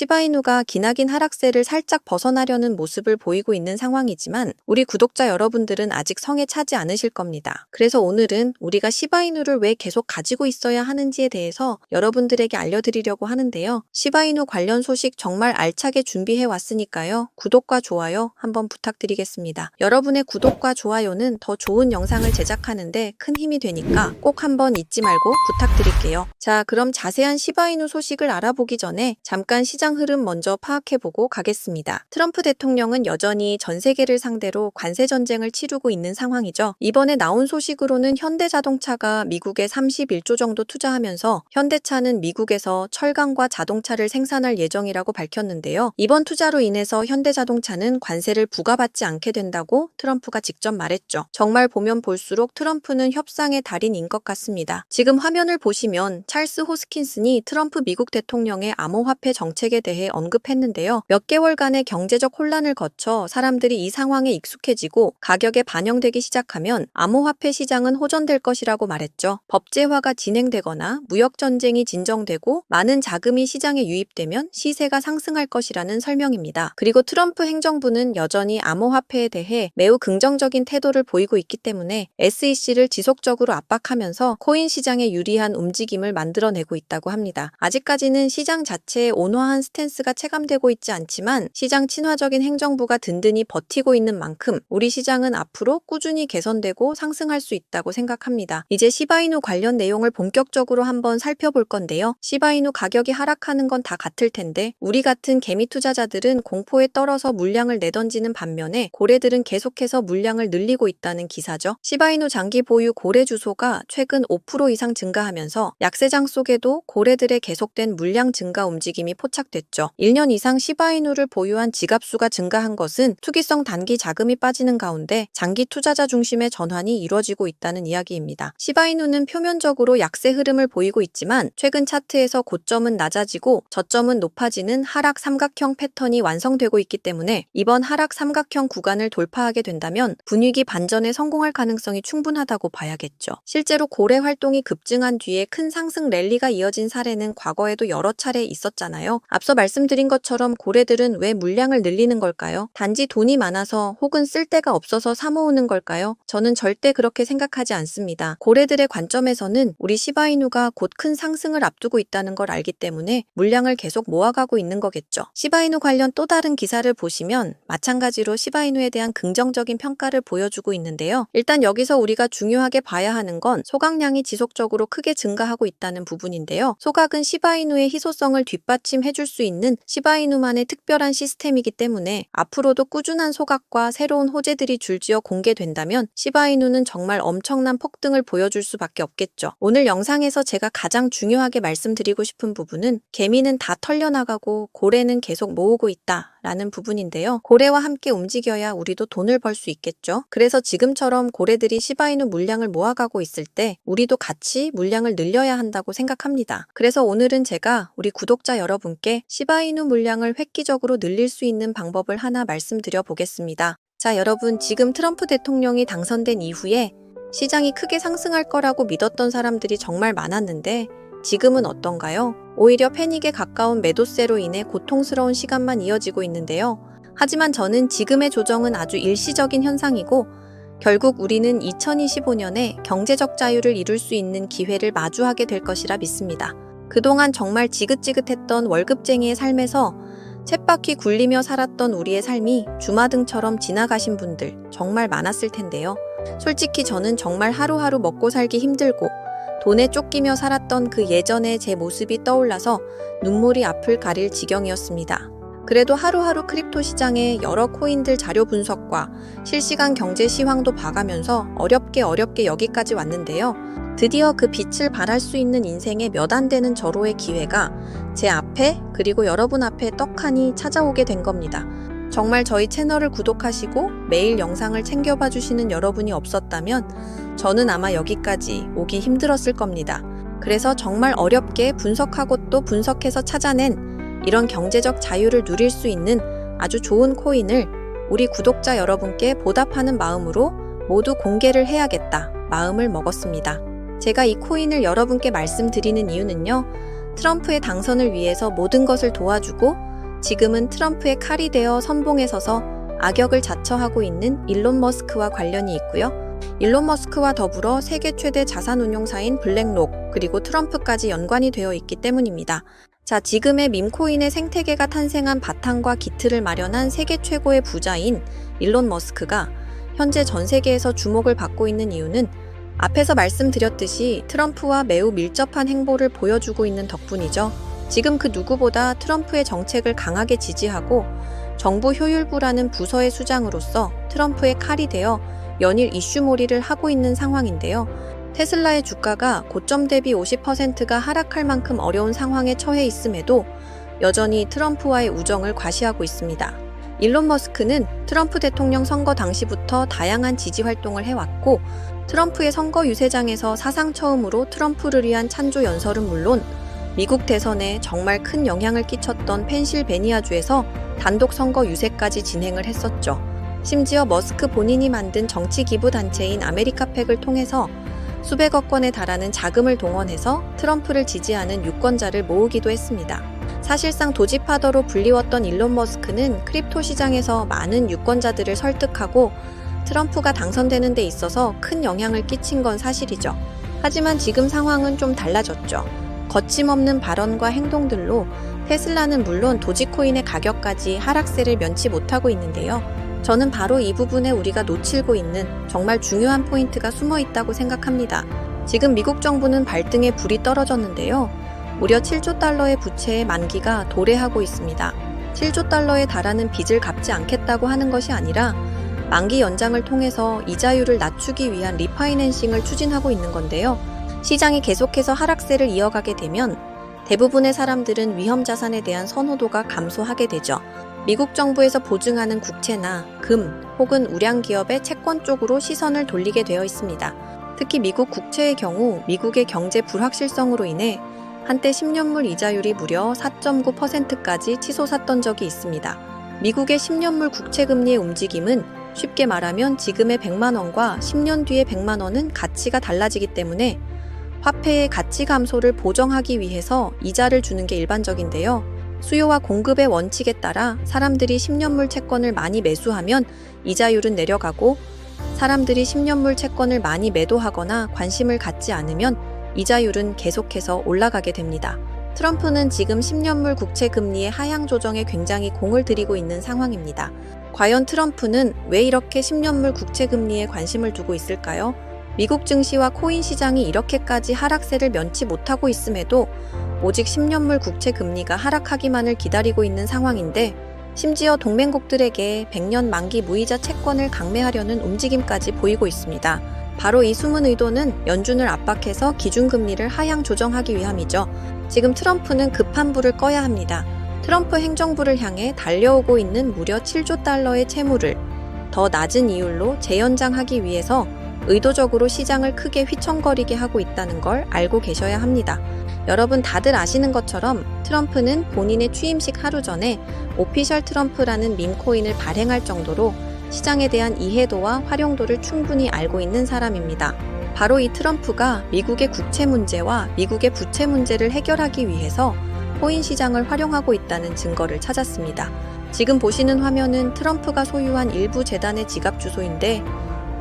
시바이누가 기나긴 하락세를 살짝 벗어나려는 모습을 보이고 있는 상황이지만 우리 구독자 여러분들은 아직 성에 차지 않으실 겁니다. 그래서 오늘은 우리가 시바이누를 왜 계속 가지고 있어야 하는지에 대해서 여러분들에게 알려드리려고 하는데요. 시바이누 관련 소식 정말 알차게 준비해 왔으니까요. 구독과 좋아요 한번 부탁드리겠습니다. 여러분의 구독과 좋아요는 더 좋은 영상을 제작하는데 큰 힘이 되니까 꼭 한번 잊지 말고 부탁드릴게요. 자, 그럼 자세한 시바이누 소식을 알아보기 전에 잠깐 시장 흐름 먼저 파악해보고 가겠습니다. 트럼프 대통령은 여전히 전 세계를 상대로 관세 전쟁을 치르고 있는 상황이죠. 이번에 나온 소식으로는 현대자동차가 미국에 31조 정도 투자하면서 현대차는 미국에서 철강과 자동차를 생산할 예정이라고 밝혔는데요. 이번 투자로 인해서 현대자동차는 관세를 부과받지 않게 된다고 트럼프가 직접 말했죠. 정말 보면 볼수록 트럼프는 협상의 달인인 것 같습니다. 지금 화면을 보시면 찰스 호스킨슨이 트럼프 미국 대통령의 암호화폐 정책에 대해 언급했는데요. 몇 개월간의 경제적 혼란을 거쳐 사람들이 이 상황에 익숙해지고 가격에 반영되기 시작하면 암호화폐 시장은 호전될 것이라고 말했죠. 법제화가 진행되거나 무역 전쟁이 진정되고 많은 자금이 시장에 유입되면 시세가 상승할 것이라는 설명입니다. 그리고 트럼프 행정부는 여전히 암호화폐에 대해 매우 긍정적인 태도를 보이고 있기 때문에 SEC를 지속적으로 압박하면서 코인 시장에 유리한 움직임을 만들어내고 있다고 합니다. 아직까지는 시장 자체의 온화한 스탠스가 체감되고 있지 않지만 시장 친화적인 행정부가 든든히 버티고 있는 만큼 우리 시장은 앞으로 꾸준히 개선되고 상승할 수 있다고 생각합니다. 이제 시바이누 관련 내용을 본격적으로 한번 살펴볼 건데요. 시바이누 가격이 하락하는 건 다 같을 텐데 우리 같은 개미 투자자들은 공포에 떨어서 물량을 내던지는 반면에 고래들은 계속해서 물량을 늘리고 있다는 기사죠. 시바이누 장기 보유 고래 주소가 최근 5% 이상 증가하면서 약세장 속에도 고래들의 계속된 물량 증가 움직임이 포착 됐죠. 1년 이상 시바이누를 보유한 지갑수가 증가한 것은 투기성 단기 자금이 빠지는 가운데 장기 투자자 중심의 전환이 이루어지고 있다는 이야기입니다. 시바이누는 표면적으로 약세 흐름을 보이고 있지만 최근 차트에서 고점은 낮아지고 저점은 높아지는 하락 삼각형 패턴이 완성되고 있기 때문에 이번 하락 삼각형 구간을 돌파하게 된다면 분위기 반전에 성공할 가능성이 충분하다고 봐야겠죠. 실제로 고래 활동이 급증한 뒤에 큰 상승 랠리가 이어진 사례는 과거에도 여러 차례 있었잖아요. 앞서 말씀드린 것처럼 고래들은 왜 물량을 늘리는 걸까요? 단지 돈이 많아서 혹은 쓸 데가 없어서 사모으는 걸까요? 저는 절대 그렇게 생각하지 않습니다. 고래들의 관점에서는 우리 시바이누가 곧 큰 상승을 앞두고 있다는 걸 알기 때문에 물량을 계속 모아가고 있는 거겠죠. 시바이누 관련 또 다른 기사를 보시면 마찬가지로 시바이누에 대한 긍정적인 평가를 보여주고 있는데요. 일단 여기서 우리가 중요하게 봐야 하는 건 소각량이 지속적으로 크게 증가하고 있다는 부분인데요. 소각은 시바이누의 희소성을 뒷받침해 줄수 있는 시바이누만의 특별한 시스템이기 때문에 앞으로도 꾸준한 소각과 새로운 호재들이 줄지어 공개된다면 시바이누는 정말 엄청난 폭등을 보여줄 수밖에 없겠죠. 오늘 영상에서 제가 가장 중요하게 말씀드리고 싶은 부분은 개미는 다 털려나가고 고래는 계속 모으고 있다. 라는 부분인데요. 고래와 함께 움직여야 우리도 돈을 벌 수 있겠죠. 그래서 지금처럼 고래들이 시바이누 물량을 모아가고 있을 때 우리도 같이 물량을 늘려야 한다고 생각합니다. 그래서 오늘은 제가 우리 구독자 여러분께 시바이누 물량을 획기적으로 늘릴 수 있는 방법을 하나 말씀드려 보겠습니다. 자, 여러분 지금 트럼프 대통령이 당선된 이후에 시장이 크게 상승할 거라고 믿었던 사람들이 정말 많았는데 지금은 어떤가요? 오히려 패닉에 가까운 매도세로 인해 고통스러운 시간만 이어지고 있는데요. 하지만 저는 지금의 조정은 아주 일시적인 현상이고 결국 우리는 2025년에 경제적 자유를 이룰 수 있는 기회를 마주하게 될 것이라 믿습니다. 그동안 정말 지긋지긋했던 월급쟁이의 삶에서 쳇바퀴 굴리며 살았던 우리의 삶이 주마등처럼 지나가신 분들 정말 많았을 텐데요. 솔직히 저는 정말 하루하루 먹고 살기 힘들고 돈에 쫓기며 살았던 그 예전의 제 모습이 떠올라서 눈물이 앞을 가릴 지경이었습니다. 그래도 하루하루 크립토 시장의 여러 코인들 자료 분석과 실시간 경제 시황도 봐가면서 어렵게 어렵게 여기까지 왔는데요. 드디어 그 빛을 발할 수 있는 인생의 몇 안 되는 절호의 기회가 제 앞에 그리고 여러분 앞에 떡하니 찾아오게 된 겁니다. 정말 저희 채널을 구독하시고 매일 영상을 챙겨봐 주시는 여러분이 없었다면 저는 아마 여기까지 오기 힘들었을 겁니다. 그래서 정말 어렵게 분석하고 또 분석해서 찾아낸 이런 경제적 자유를 누릴 수 있는 아주 좋은 코인을 우리 구독자 여러분께 보답하는 마음으로 모두 공개를 해야겠다 마음을 먹었습니다. 제가 이 코인을 여러분께 말씀드리는 이유는요. 트럼프의 당선을 위해서 모든 것을 도와주고 지금은 트럼프의 칼이 되어 선봉에 서서 악역을 자처하고 있는 일론 머스크와 관련이 있고요. 일론 머스크와 더불어 세계 최대 자산 운용사인 블랙록 그리고 트럼프까지 연관이 되어 있기 때문입니다. 자, 지금의 밈코인의 생태계가 탄생한 바탕과 기틀을 마련한 세계 최고의 부자인 일론 머스크가 현재 전 세계에서 주목을 받고 있는 이유는 앞에서 말씀드렸듯이 트럼프와 매우 밀접한 행보를 보여주고 있는 덕분이죠. 지금 그 누구보다 트럼프의 정책을 강하게 지지하고 정부 효율부라는 부서의 수장으로서 트럼프의 칼이 되어 연일 이슈몰이를 하고 있는 상황인데요. 테슬라의 주가가 고점 대비 50%가 하락할 만큼 어려운 상황에 처해 있음에도 여전히 트럼프와의 우정을 과시하고 있습니다. 일론 머스크는 트럼프 대통령 선거 당시부터 다양한 지지 활동을 해왔고 트럼프의 선거 유세장에서 사상 처음으로 트럼프를 위한 찬조 연설은 물론 미국 대선에 정말 큰 영향을 끼쳤던 펜실베니아주에서 단독 선거 유세까지 진행을 했었죠. 심지어 머스크 본인이 만든 정치 기부 단체인 아메리카팩을 통해서 수백억 건에 달하는 자금을 동원해서 트럼프를 지지하는 유권자를 모으기도 했습니다. 사실상 도지파더로 불리웠던 일론 머스크는 크립토 시장에서 많은 유권자들을 설득하고 트럼프가 당선되는 데 있어서 큰 영향을 끼친 건 사실이죠. 하지만 지금 상황은 좀 달라졌죠. 거침없는 발언과 행동들로 테슬라는 물론 도지코인의 가격까지 하락세를 면치 못하고 있는데요. 저는 바로 이 부분에 우리가 놓치고 있는 정말 중요한 포인트가 숨어 있다고 생각합니다. 지금 미국 정부는 발등에 불이 떨어졌는데요. 무려 7조 달러의 부채의 만기가 도래하고 있습니다. 7조 달러에 달하는 빚을 갚지 않겠다고 하는 것이 아니라 만기 연장을 통해서 이자율을 낮추기 위한 리파이낸싱을 추진하고 있는 건데요. 시장이 계속해서 하락세를 이어가게 되면 대부분의 사람들은 위험 자산에 대한 선호도가 감소하게 되죠. 미국 정부에서 보증하는 국채나 금 혹은 우량 기업의 채권 쪽으로 시선을 돌리게 되어 있습니다. 특히 미국 국채의 경우 미국의 경제 불확실성으로 인해 한때 10년물 이자율이 무려 4.9%까지 치솟았던 적이 있습니다. 미국의 10년물 국채 금리의 움직임은 쉽게 말하면 지금의 100만 원과 10년 뒤의 100만 원은 가치가 달라지기 때문에 화폐의 가치 감소를 보정하기 위해서 이자를 주는 게 일반적인데요. 수요와 공급의 원칙에 따라 사람들이 10년물 채권을 많이 매수하면 이자율은 내려가고 사람들이 10년물 채권을 많이 매도하거나 관심을 갖지 않으면 이자율은 계속해서 올라가게 됩니다. 트럼프는 지금 10년물 국채 금리의 하향 조정에 굉장히 공을 들이고 있는 상황입니다. 과연 트럼프는 왜 이렇게 10년물 국채 금리에 관심을 두고 있을까요? 미국 증시와 코인 시장이 이렇게까지 하락세를 면치 못하고 있음에도 오직 10년물 국채 금리가 하락하기만을 기다리고 있는 상황인데 심지어 동맹국들에게 100년 만기 무이자 채권을 강매하려는 움직임까지 보이고 있습니다. 바로 이 숨은 의도는 연준을 압박해서 기준금리를 하향 조정하기 위함이죠. 지금 트럼프는 급한 불을 꺼야 합니다. 트럼프 행정부를 향해 달려오고 있는 무려 7조 달러의 채무를 더 낮은 이율로 재연장하기 위해서 의도적으로 시장을 크게 휘청거리게 하고 있다는 걸 알고 계셔야 합니다. 여러분 다들 아시는 것처럼 트럼프는 본인의 취임식 하루 전에 오피셜 트럼프라는 밈코인을 발행할 정도로 시장에 대한 이해도와 활용도를 충분히 알고 있는 사람입니다. 바로 이 트럼프가 미국의 국채 문제와 미국의 부채 문제를 해결하기 위해서 코인 시장을 활용하고 있다는 증거를 찾았습니다. 지금 보시는 화면은 트럼프가 소유한 일부 재단의 지갑 주소인데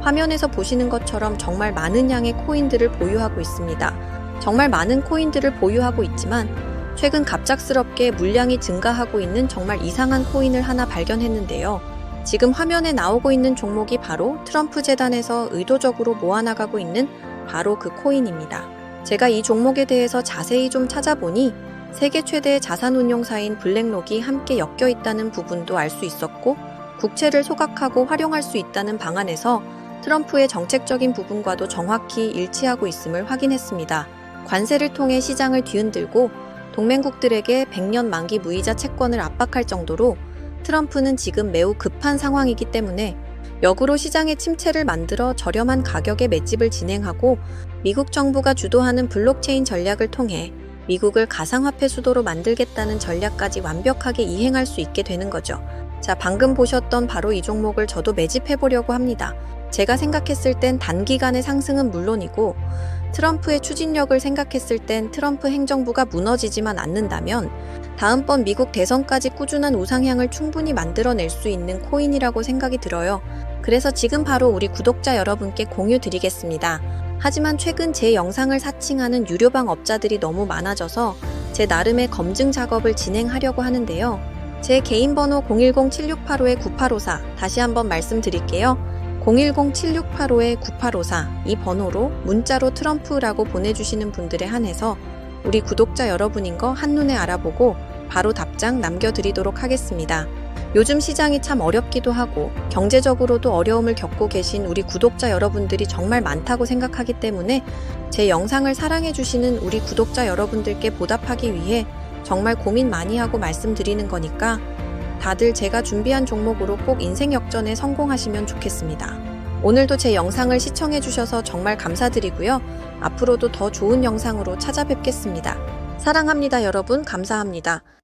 화면에서 보시는 것처럼 정말 많은 양의 코인들을 보유하고 있습니다. 정말 많은 코인들을 보유하고 있지만 최근 갑작스럽게 물량이 증가하고 있는 정말 이상한 코인을 하나 발견했는데요. 지금 화면에 나오고 있는 종목이 바로 트럼프 재단에서 의도적으로 모아나가고 있는 바로 그 코인입니다. 제가 이 종목에 대해서 자세히 좀 찾아보니 세계 최대의 자산 운용사인 블랙록이 함께 엮여 있다는 부분도 알 수 있었고 국채를 소각하고 활용할 수 있다는 방안에서 트럼프의 정책적인 부분과도 정확히 일치하고 있음을 확인했습니다. 관세를 통해 시장을 뒤흔들고 동맹국들에게 100년 만기 무이자 채권을 압박할 정도로 트럼프는 지금 매우 급한 상황이기 때문에 역으로 시장의 침체를 만들어 저렴한 가격에 맷집을 진행하고 미국 정부가 주도하는 블록체인 전략을 통해 미국을 가상화폐 수도로 만들겠다는 전략까지 완벽하게 이행할 수 있게 되는 거죠. 자, 방금 보셨던 바로 이 종목을 저도 매집해 보려고 합니다. 제가 생각했을 땐 단기간의 상승은 물론이고 트럼프의 추진력을 생각했을 땐 트럼프 행정부가 무너지지만 않는다면 다음번 미국 대선까지 꾸준한 우상향을 충분히 만들어낼 수 있는 코인이라고 생각이 들어요. 그래서 지금 바로 우리 구독자 여러분께 공유 드리겠습니다. 하지만 최근 제 영상을 사칭하는 유료방 업자들이 너무 많아져서 제 나름의 검증 작업을 진행하려고 하는데요. 제 개인 번호 010-7685-9854 다시 한번 말씀드릴게요. 010-7685-9854 이 번호로 문자로 트럼프라고 보내주시는 분들에 한해서 우리 구독자 여러분인 거 한눈에 알아보고 바로 답장 남겨드리도록 하겠습니다. 요즘 시장이 참 어렵기도 하고 경제적으로도 어려움을 겪고 계신 우리 구독자 여러분들이 정말 많다고 생각하기 때문에 제 영상을 사랑해주시는 우리 구독자 여러분들께 보답하기 위해 정말 고민 많이 하고 말씀드리는 거니까 다들 제가 준비한 종목으로 꼭 인생 역전에 성공하시면 좋겠습니다. 오늘도 제 영상을 시청해주셔서 정말 감사드리고요. 앞으로도 더 좋은 영상으로 찾아뵙겠습니다. 사랑합니다, 여러분. 감사합니다.